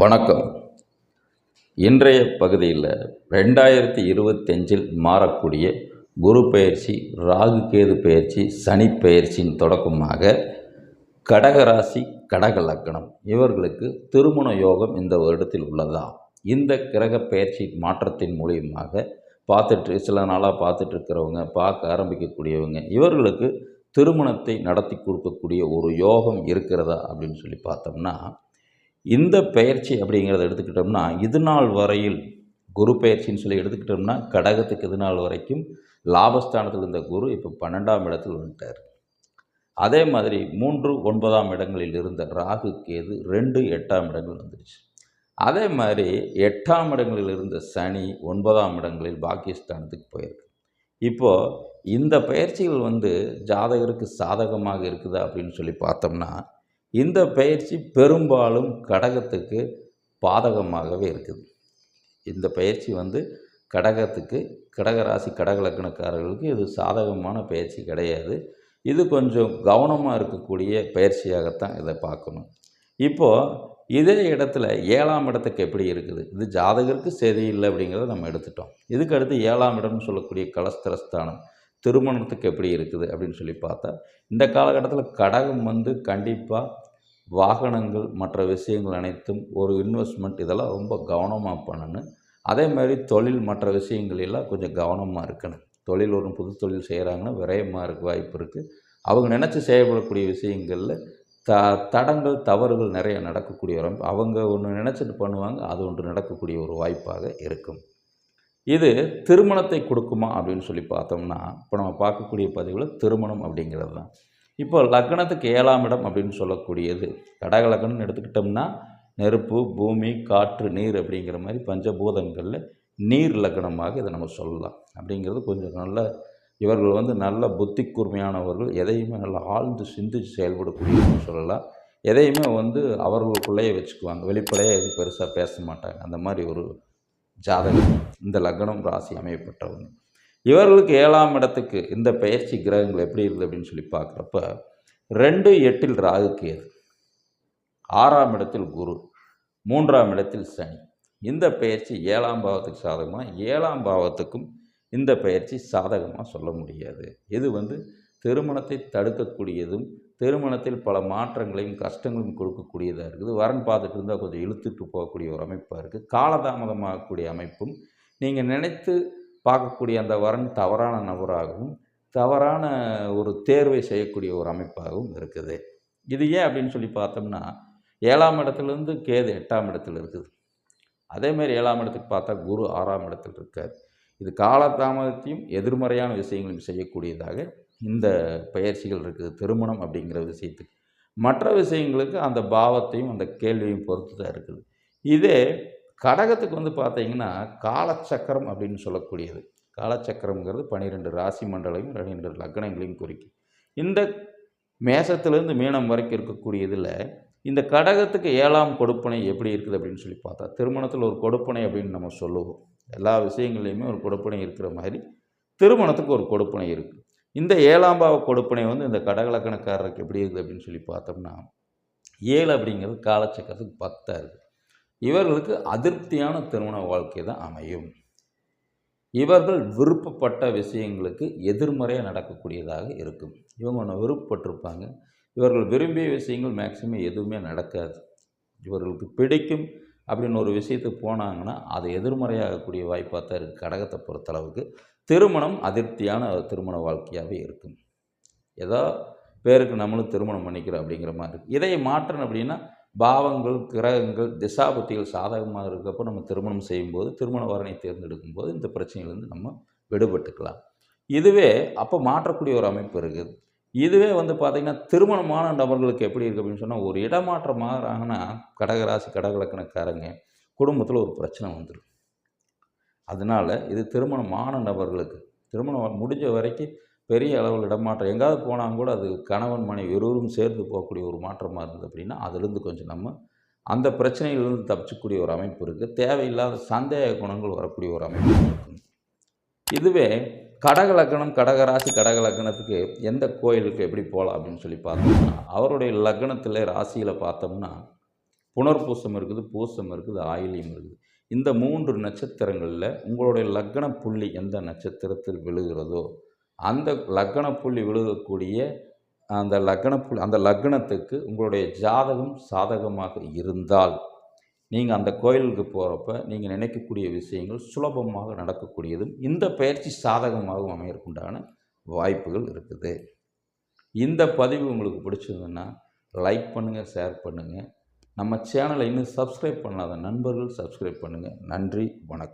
வணக்கம். இன்றைய பகுதியில் ரெண்டாயிரத்தி இருபத்தஞ்சில் மாறக்கூடிய குரு பயிற்சி ராகு கேது பயிற்சி சனி பயிற்சியின் தொடக்கமாக கடகராசி கடக லக்கணம் இவர்களுக்கு திருமண யோகம் இந்த வருடத்தில் உள்ளதா? இந்த கிரக பயிற்சி மாற்றத்தின் மூலியமாக பார்த்துட்டு சில நாளாக பார்த்துட்டு இருக்கிறவங்க பார்க்க ஆரம்பிக்கக்கூடியவங்க இவர்களுக்கு திருமணத்தை நடத்தி கொடுக்கக்கூடிய ஒரு யோகம் இருக்கிறதா அப்படின்னு சொல்லி பார்த்தோம்னா இந்த பெயர்ச்சி அப்படிங்கிறத எடுத்துக்கிட்டோம்னா இது நாள் வரையில் குரு பெயர்ச்சின்னு சொல்லி எடுத்துக்கிட்டோம்னா கடகத்துக்கு இது நாள் வரைக்கும் லாபஸ்தானத்தில் இருந்த குரு இப்போ பன்னெண்டாம் இடத்தில் வந்துட்டார். அதே மாதிரி மூன்று ஒன்பதாம் இடங்களில் இருந்த ராகு கேது ரெண்டு எட்டாம் இடங்கள் வந்துடுச்சு அதே மாதிரி எட்டாம் இடங்களில் இருந்த சனி ஒன்பதாம் இடங்களில் பாகிஸ்தானத்துக்கு போயிருக்கு. இப்போது இந்த பயிற்சிகள் வந்து ஜாதகருக்கு சாதகமாக இருக்குதா அப்படின்னு சொல்லி பார்த்தோம்னா இந்த பயிற்சி பெரும்பாலும் கடகத்துக்கு பாதகமாகவே இருக்குது. இந்த பயிற்சி வந்து கடகத்துக்கு கடகராசி கடகலக்கணக்காரர்களுக்கு இது சாதகமான பயிற்சி கிடையாது. இது கொஞ்சம் கவனமாக இருக்கக்கூடிய பயிற்சியாகத்தான் இதை பார்க்கணும். இப்போது இதே இடத்துல ஏழாம் இடத்துக்கு எப்படி இருக்குது? இது ஜாதகருக்கு சரியில்லை அப்படிங்கிறத நம்ம எடுத்துட்டோம். இதுக்கு அடுத்து ஏழாம் இடம்னு சொல்லக்கூடிய கலஸ்திரஸ்தானம் திருமணத்துக்கு எப்படி இருக்குது அப்படின்னு சொல்லி பார்த்தா இந்த காலகட்டத்தில் கடகம் வந்து கண்டிப்பாக வாகனங்கள் மற்ற விஷயங்கள் அனைத்தும் ஒரு இன்வெஸ்ட்மெண்ட் இதெல்லாம் ரொம்ப கவனமாக பண்ணணும். அதே மாதிரி தொழில் மற்ற விஷயங்கள் எல்லாம் கொஞ்சம் கவனமாக இருக்கணும். தொழில் ஒரு புது தொழில் செய்கிறாங்கன்னா விரயமாக இருக்க வாய்ப்பு இருக்குது அவங்க நினச்சி செயல்படக்கூடிய விஷயங்களில் த தடங்கள் தவறுகள் நிறைய நடக்கக்கூடிய ஒரு அவங்க ஒன்று நினச்சிட்டு பண்ணுவாங்க அது ஒன்று நடக்கக்கூடிய ஒரு வாய்ப்பாக இருக்கும். இது திருமணத்தை கொடுக்குமா அப்படின்னு சொல்லி பார்த்தோம்னா இப்போ நம்ம பார்க்கக்கூடிய பதிவில் திருமணம் அப்படிங்கிறது தான். இப்போ லக்னத்துக்கு ஏழாம் இடம் அப்படின்னு சொல்லக்கூடியது. கடக லக்னம்னு எடுத்துக்கிட்டோம்னா நெருப்பு பூமி காற்று நீர் அப்படிங்கிற மாதிரி பஞ்சபூதங்களில் நீர் லக்னமாக இதை நம்ம சொல்லலாம். அப்படிங்கிறது கொஞ்சம் நல்ல இவர்கள் வந்து நல்ல புத்தி கூர்மையானவர்கள் எதையுமே நல்லா ஆழ்ந்து சிந்திச்சு செயல்படக்கூடியவங்க சொல்லலாம். எதையுமே வந்து அவர்களுக்குள்ளேயே வச்சுக்குவாங்க. வெளிப்படையாக எதுவும் பெருசாக பேச மாட்டாங்க. அந்த மாதிரி ஒரு ஜாதகம். இந்த லக்னம் ராசி அமையப்பட்டவங்க. இவர்களுக்கு ஏழாம் இடத்துக்கு இந்த பயிற்சி கிரகங்கள் எப்படி இருக்குது அப்படின்னு சொல்லி பார்க்குறப்ப ரெண்டு எட்டில் ராகு கேது ஆறாம் இடத்தில் குரு மூன்றாம் இடத்தில் சனி. இந்த பயிற்சி ஏழாம் பாவத்துக்கு சாதகமாக ஏழாம் பாவத்துக்கும் இந்த பயிற்சி சாதகமாக சொல்ல முடியாது. இது வந்து? திருமணத்தை தடுக்கக்கூடியதும் திருமணத்தில் பல மாற்றங்களையும் கஷ்டங்களையும் கொடுக்கக்கூடியதாக இருக்குது. வரன் பார்த்துட்டு இருந்தால் கொஞ்சம் இழுத்துட்டு போகக்கூடிய ஒரு அமைப்பாக இருக்குது. காலதாமதமாகக்கூடிய அமைப்பும் நீங்கள் நினைத்து பார்க்கக்கூடிய அந்த வரன் தவறான நபராகவும் தவறான ஒரு தேர்வை செய்யக்கூடிய ஒரு அமைப்பாகவும் இருக்குது. இது ஏன் அப்படின்னு சொல்லி பார்த்தோம்னா ஏழாம் இடத்துலேருந்து கேது எட்டாம் இடத்துல இருக்குது. அதேமாதிரி ஏழாம் இடத்துக்கு பார்த்தா குரு ஆறாம் இடத்தில் இருக்கார். இது காலதாமதத்தையும் எதிர்மறையான விஷயங்களையும் செய்யக்கூடியதாக இந்த பயிற்சிகள் இருக்குது. திருமணம் அப்படிங்கிற விஷயத்துக்கு. மற்ற விஷயங்களுக்கு அந்த பாவத்தையும் அந்த கேள்வியும் பொறுத்து தான் இருக்குது. இதே கடகத்துக்கு வந்து பார்த்தீங்கன்னா காலச்சக்கரம் அப்படின்னு சொல்லக்கூடியது. காலச்சக்கரம்ங்கிறது பன்னிரெண்டு ராசி மண்டலையும் பன்னிரெண்டு லக்னங்களையும் குறிக்கும். இந்த மேசத்துலேருந்து மீனம் வரைக்கும் இருக்கக்கூடியதில் இந்த கடகத்துக்கு ஏழாம் கொடுப்பனை எப்படி இருக்குது அப்படின்னு சொல்லி பார்த்தா திருமணத்தில் ஒரு கொடுப்பனை அப்படின்னு நம்ம சொல்லுவோம். எல்லா விஷயங்கள்லையுமே ஒரு கொடுப்பனை இருக்கிற மாதிரி திருமணத்துக்கு ஒரு கொடுப்பனை இருக்குது இந்த ஏழாம் பாவ கொடுப்பனை வந்து இந்த கடகலக்கணக்காரருக்கு எப்படி இருக்குது அப்படின்னு சொல்லி பார்த்தோம்னா ஏழு அப்படிங்கிறது காலச்சக்கரத்துக்கு பத்தாக இருக்குது. இவர்களுக்கு அதிருப்தியான திருமண வாழ்க்கை தான் அமையும். இவர்கள் விருப்பப்பட்ட விஷயங்களுக்கு எதிர்மறையாக நடக்கக்கூடியதாக இருக்கும். இவங்க ஒன்று விருப்பப்பட்டிருப்பாங்க. இவர்கள் விரும்பிய விஷயங்கள் மேக்சிமம் எதுவுமே நடக்காது. இவர்களுக்கு பிடிக்கும் அப்படின்னு ஒரு விஷயத்துக்கு போனாங்கன்னா அது எதிர்மறையாகக்கூடிய வாய்ப்பாக தான் இருக்குது கடகத்தை பொறுத்தளவுக்கு திருமணம் அதிருப்தியான திருமண வாழ்க்கையாகவே இருக்கும். ஏதோ பேருக்கு நம்மளும் திருமணம் பண்ணிக்கிறோம் அப்படிங்கிற மாதிரி இருக்குது இதை மாற்றணும் அப்படின்னா பாவங்கள் கிரகங்கள் திசாபுத்திகள் சாதகமாக இருக்கப்போ நம்ம திருமணம் செய்யும்போது திருமண வரனை தேர்ந்தெடுக்கும் போது இந்த பிரச்சனையிலேருந்து நம்ம விடுபட்டுக்கலாம். இதுவே அப்போ மாற்றக்கூடிய ஒரு அமைப்பு இருக்குது. இதுவே வந்து பார்த்திங்கன்னா திருமணமான நபர்களுக்கு எப்படி இருக்குது அப்படின்னு சொன்னால் ஒரு இடமாற்றம் மாறாங்கன்னா கடகராசி கடகலக்கணக்காரங்க குடும்பத்தில் ஒரு பிரச்சனை வந்துடும் அதனால் இது திருமணமான நபர்களுக்கு திருமணம் முடிஞ்ச வரைக்கும் பெரிய அளவில் இடமாற்றம். எங்காவது போனால் கூட அது கணவன் மனைவி இருவரும் சேர்ந்து போகக்கூடிய ஒரு மாற்றமாக இருந்தது அப்படின்னா அதிலிருந்து கொஞ்சம் நம்ம அந்த பிரச்சனையிலிருந்து தப்பிச்சக்கூடிய ஒரு அமைப்பு இருக்குது தேவையில்லாத சந்தேக குணங்கள் வரக்கூடிய ஒரு அமைப்பு இருக்குது இதுவே கடக லக்னம் கடகராசி கடக லக்னத்துக்கு எந்த கோயிலுக்கு எப்படி போகலாம் அப்படின்னு சொல்லி பார்த்தோம்னா அவருடைய லக்னத்தில் ராசியில் பார்த்தோம்னா புனர்பூசம் இருக்குது பூசம் இருக்குது ஆயிலியம் இருக்குது. இந்த மூன்று நட்சத்திரங்களில் உங்களுடைய லக்ன புள்ளி எந்த நட்சத்திரத்தில் விழுகிறதோ அந்த லக்ன புள்ளி விழுகக்கூடிய அந்த லக்ன புள்ளி அந்த லக்னத்துக்கு உங்களுடைய ஜாதகம் சாதகமாக இருந்தால் நீங்கள் அந்த கோயிலுக்கு போகிறப்ப நீங்கள் நினைக்கக்கூடிய விஷயங்கள் சுலபமாக நடக்கக்கூடியதும் இந்த பயிற்சி சாதகமாகவும் அமையறதுக்குண்டான வாய்ப்புகள் இருக்குது. இந்த பதிவு உங்களுக்கு பிடிச்சிருந்ததுன்னா லைக் பண்ணுங்கள் ஷேர் பண்ணுங்கள் நம்ம சேனலை இன்னும் சப்ஸ்கிரைப் பண்ணாத நண்பர்கள் சப்ஸ்கிரைப் பண்ணுங்கள் நன்றி வணக்கம்.